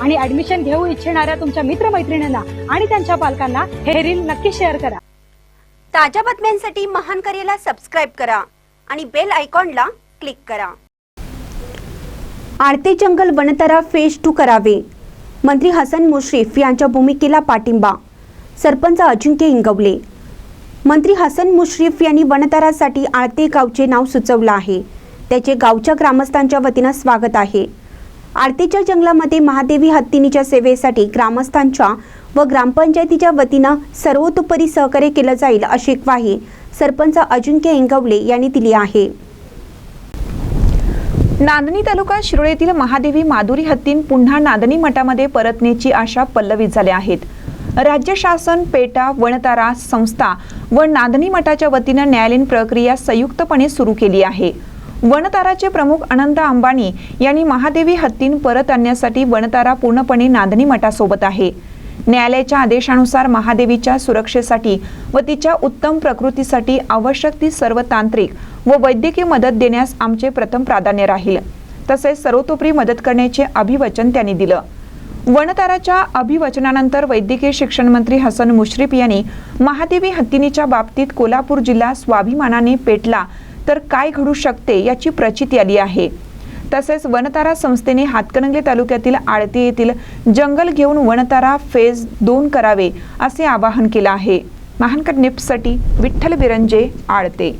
आणि ऍडमिशन घेऊ इच्छिणाऱ्या तुमच्या मित्रमैत्रिणींना आणि त्यांच्या पालकांना हे रील नक्की शेअर करा. ताज्या बातम्यांसाठी महान करेला सबस्क्राईब करा आणि बेल आयकॉनला क्लिक करा. आरते जंगल वनतरा फेज टू करावे. मंत्री हसन मुश्रीफ यांच्या भूमिकेला पाठिंबा. सरपंच अजिंक्य इंगवले. मंत्री हसन मुश्रीफ यांनी वनतरासाठी आळते गावचे नाव सुचवलं आहे. त्याचे गावच्या ग्रामस्थांच्या वतीनं स्वागत आहे. आरतीच्या जंगलामध्ये महादेवी हत्तीनीच्या सेवेसाठी ग्रामस्थांच्या व ग्रामपंचायतीच्या वतीनं सर्वतोपरी सहकार्य केलं जाईल अशी ग्वाही सरपंच अजिंक्य इंगवले यांनी दिली आहे. नांदणी तालुका शिरोळ येथील महादेवी माधुरी हत्तीन पुन्हा नांदणी मठामध्ये परतण्याची आशा पल्लवित झाल्या आहेत. राज्य शासन पेटा वनतारा संस्था व नांदणी मठाच्या वतीनं न्यायालयीन प्रक्रिया संयुक्तपणे सुरू केली आहे. वनताराचे प्रमुख अनंत अंबानी यांनी महादेवी हत्तीन परत आणण्यासाठी वनतारा पूर्णपणे नांदणी मठासोबत आहे. न्यायालयाच्या आदेशानुसार महादेवीच्या सुरक्षेसाठी व तिच्या उत्तम प्रकृतीसाठी आवश्यक ती सर्व तांत्रिक व वैद्यकीय मदत देण्यास आमचे प्रथम प्राधान्य राहील. तसेच सर्वतोपरी मदत करण्याचे अभिवचन त्यांनी दिलं. वनताराच्या अभिवचनानंतर वैद्यकीय शिक्षण मंत्री हसन मुश्रीफ यांनी महादेवी हत्तीनीच्या बाबतीत कोल्हापूर जिल्हा स्वाभिमानाने पेटला तर काय घडू शकते याची प्रचिती आली आहे. तसेच वनतारा संस्थेने हातकणंगले तालुक्यातील आळती येथील जंगल घेऊन वनतारा फेज दोन करावे असे आवाहन केलं आहे. महानकर निप्ससाठी विठ्ठल बिरंजे आळते.